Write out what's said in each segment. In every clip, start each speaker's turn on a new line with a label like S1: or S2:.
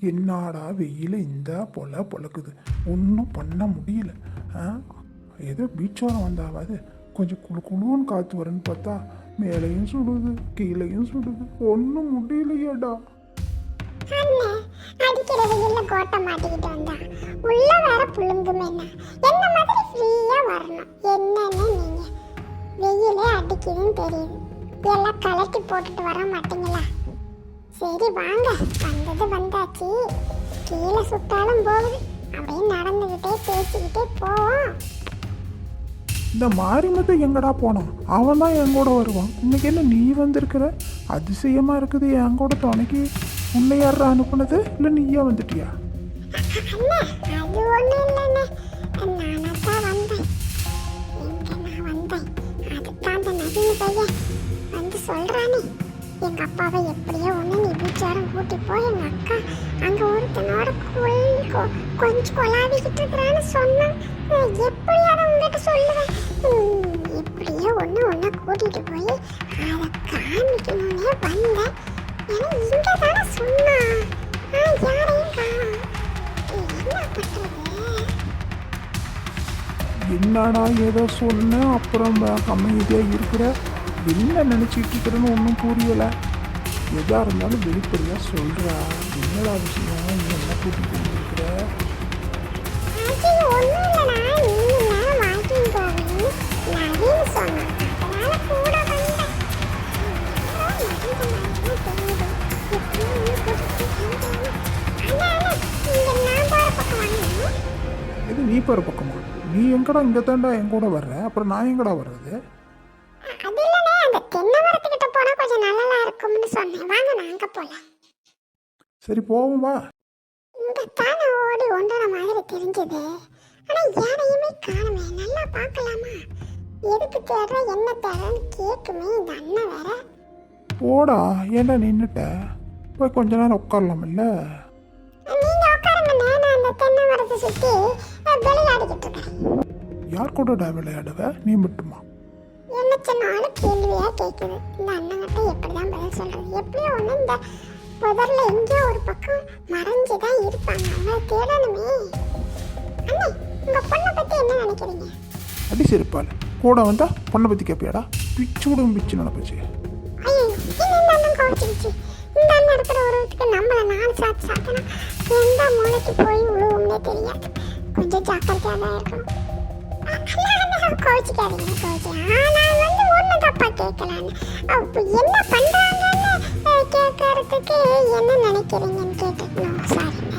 S1: என்னடா வெயில்? இந்த பொல பொழக்குது ஒன்றும் பண்ண முடியல. ஆ? ஏதோ பீச்சோரம் வந்தாவது கொஞ்சம் குளு குளுன்னு காற்று வரும்னு பார்த்தா மேலேயும் சுடுது கீழேயும் சுடுது. ஒன்றும் முடியலையேடா.
S2: அண்ணே அடிக்கிற வெயில்ல கோட்டை மாட்டிக்கிட்டு வந்தா. உள்ள வேற புழுங்குமே என்ன? என்ன மாதிரி ஃப்ரீயா வரணும்? என்னன்னு நீங்க. வெயிலே அடிக்குதுன்னு தெரியுது. எல்லாம் கலட்டி போட்டுட்டு வர மாட்டீங்களா? சரி வாங்க. வந்தது வந்தாச்சு. கீழே சுட்டாலும் போகுது. அப்படியே நடந்துக்கிட்டே பேசிக்கிட்டே போவோம்.
S1: இந்த மாரிமத்தை எங்கடா போனான்? அவன் தான் என் கூட வருவான். இன்னைக்கு என்ன நீ வந்திருக்கிற? அதிசயமா இருக்குது. என் கூட துணைக்கு உன்னை யாரா அனுப்புனது? இல்லை நீயே வந்துட்டியா?
S2: அது ஒண்ணும் இல்லைண்ணே. எங்கள் அப்பாவை எப்படியோ ஒன்று நீ வீச்சாரம் கூட்டி போய் எங்கள் அக்கா அங்கே ஒருத்தனோட கொல் கொஞ்சம் கொலாடிக்கிட்டு இருக்கிறான்னு சொன்னான் நான் எப்படி அதை உங்ககிட்ட சொல்லுவேன். ம், எப்படியோ ஒன்று ஒண்ணு கூட்டிட்டு போய் அதை காமிக்கணும்னே வந்தேன். ஏன்னா இங்கே தானே சொன்னான் யாரையும் காணும். என்ன பண்ணுறது
S1: என்னடா ஏதோ சொன்னேன் அப்புறம் அமைதியாக இருக்கிற? என்ன நினச்சிட்டு இருக்கிறேன்னு ஒன்றும் புரியலை. எதா இருந்தாலும் வெளிப்படையாக சொல்கிறா என்னடா விஷயம்? நீ என்ன கூட்டிகிட்டு வந்திருக்கிற? இது நீ போகிற பக்கமா? நீ எங்கடா இங்கே தாண்டா என் கூட வர்ற? அப்புறம் நான் எங்கடா வர்றது?
S2: சொன்னேன். வாங்க நான் அங்க போலாம்.
S1: சரி போவோம் வா.
S2: இங்க தானே ஓடி ஒன்றர மாதிரி தெரிஞ்சது. ஆனா யாரையுமே காணுமே நல்லா பார்க்கலாமா? எதுக்கு தேடுற என்ன தேடுறன்னு கேக்குமே இந்த அண்ணன் வேற.
S1: போடா ஏன்டா நின்றுட்ட போய் கொஞ்ச நேரம் உட்காரலாமில்ல
S2: நீங்க உட்காருங்க நான் அந்த தென்னை மரத்தை சுத்தி விளையாடிக்கிட்டு இருக்கேன்.
S1: யார் கூடடா விளையாடுவ? நீ மட்டுமா?
S2: என்ன சொன்னாலும் கேள்வியா கேட்குது இந்த அண்ணங்கிட்ட எப்படிதான் பதில் சொல்றது? எப்படியோ ஒண்ணு இந்த புதர்ல எங்கேயோ ஒரு பக்கம் மறைஞ்சுதான் இருப்பாங்க. அவங்களை தேடணுமே. அண்ணே உங்க பொண்ணை பத்தி என்ன நினைக்கிறீங்க?
S1: அடி செருப்பால். கூட வந்தா பொண்ணை பற்றி கேட்பியாடா பிச்சு விடும் பிச்சு நினப்பிச்சு
S2: இந்த அண்ணன் இருக்கிற உருவத்துக்கு நம்மள நாலு சாத்து சாத்தினா எந்த மூளைக்கு போய் உழுவும்னே தெரியாது. கொஞ்சம் ஜாக்கிரதையாக தான் இருக்கணும். கோவிச்சுக்காதீங்க கோவிச்சு. கேட்கலான்னு. அப்போ என்ன பண்ணுறாங்கன்னு கேட்கறதுக்கு என்ன நினைக்கிறீங்கன்னு கேட்டுக்கணும் சாரிங்க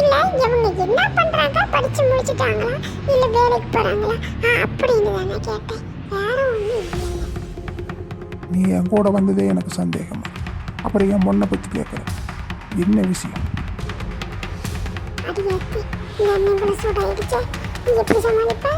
S2: இல்லை இவங்க என்ன பண்ணுறாங்க படித்து முடிச்சுட்டாங்களா? இல்லை வேலைக்கு போகிறாங்களா அப்படின்னு தானே கேட்டேன். வேற ஒன்றும் இல்லைங்க.
S1: நீ என் கூட வந்ததே எனக்கு சந்தேகமா? அப்புறம் என் பொண்ணை பற்றி கேட்குற. என்ன விஷயம்?
S2: அடியாத்தி இந்த அண்ணன் கூட சூடாயிடுச்சு எப்படி சமாளிப்ப?